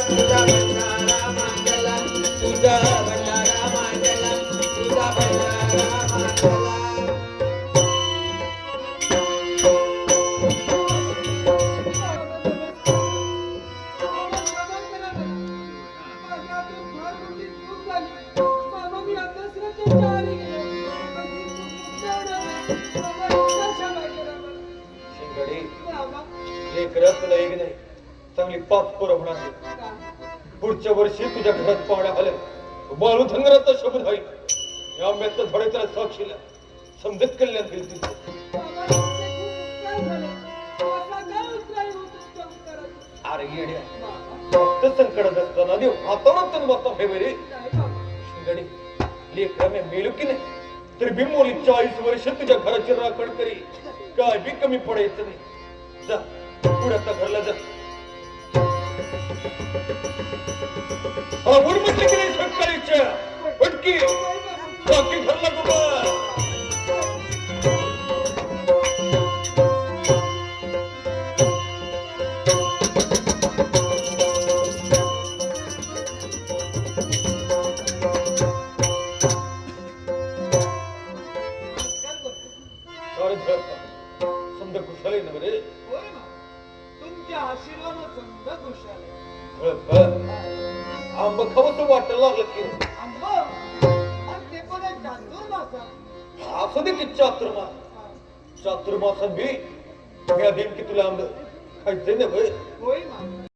तुझा भंडारा मांडला शिंगडी तुला एक नाही. चांगली पाच पोरं होणार पुढच्या वर्षी तुझ्या घरात पाहुण्या आल्या बाळू धनगराचा शब्द आहे. या आंब्याचं झाडे त्याला साक्षीला समजत कल्याण होईल अरे येड्या फक्त संकटात असताना देव हातावर तन बसता फेवरी शिंगडी लेकरा मी मेलो की नाही? तरी बिमोली चाळीस वर्ष तुझ्या घराची राखण करी. काय बी कमी पडायचं नाही. जा पुढे आता घरला जा. आंब खावंसं वाटायला लागलं की. असू दे की चातुर्मास? चातुर्मासात बी मी देईन की तुला आमलं खायचं नाही होय?